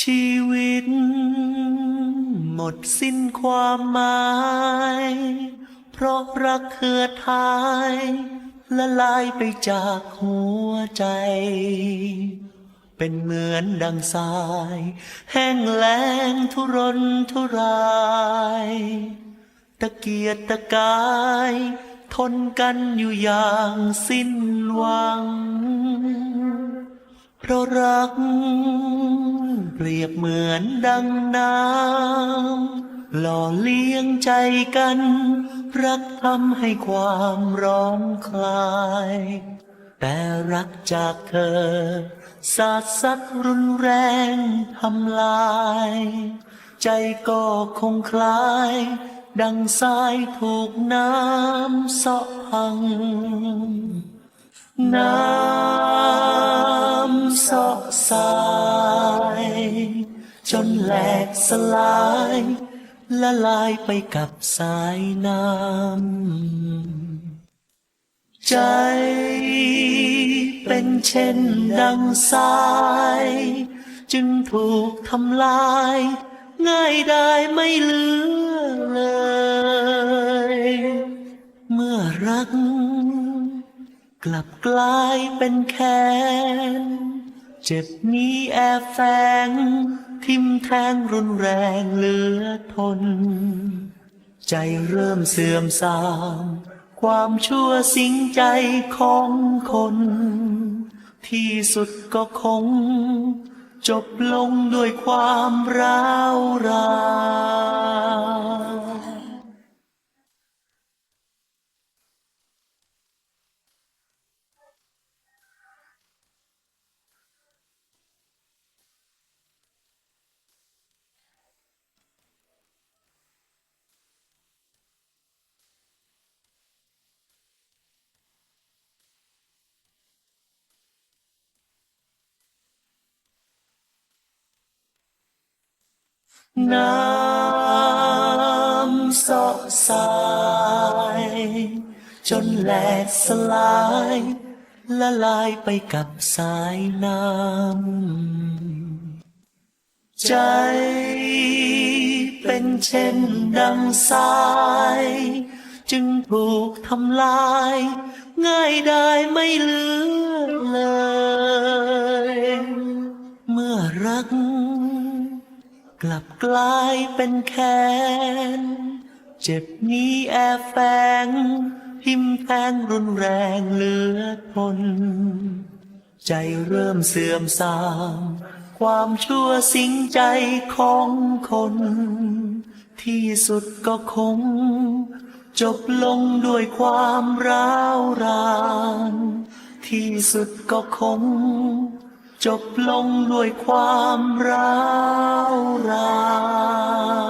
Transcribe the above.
ชีวิต หมดสิ้นความหมาย เพราะรักเหือดหายละลายไปจากหัวใจ เป็นเหมือนดังทราย แห้งแล้งทุรนทุราย ตะเกียกตะกาย ทนกันอยู่อย่างสิ้นหวัง เพราะรัก เปรียบเหมือนดังน้ำหล่อเลี้ยงใจกัน รักทำให้ความร้องคลาย แต่รักจากเธอ สาดสัดรุนแรงทำลาย ใจก็คงคลาย ดังทรายถูกน้ำเสาะพัง น้ำเสาะสา จนแหลกสลาย ละลายไปกับสายน้ำใจเป็นเช่นดังทราย จึงถูกทำลาย ง่ายได้ไม่เหลือเลย เมื่อรัก กลับกลายเป็นแค้นเจ็บนี้แอบแฝง ทิมแทงรุนแรงเหลือทน ใจเริ่มเสื่อมทราม ความชั่วสิงใจของคน ที่สุดก็คง จบลงด้วยความร้าวราน น้ำสาะสาย จนแหลกสลาย ละลายไปกับสายน้ำ ใจเป็นเช่นดังทราย จึงถูกทำลาย ง่ายได้ไม่เหลือเลย เมื่อรัก กลับกลายเป็นแค้น เจ็บนี้แอบแฝงทิมพ์แทงรุนแรงเหลือทน ใจเริ่มเสื่อมทราม ความชั่วสิงใจของคน ที่สุดก็คง จบลงด้วยความร้าวราน ที่สุดก็คง จบลงด้วยความร้าวราน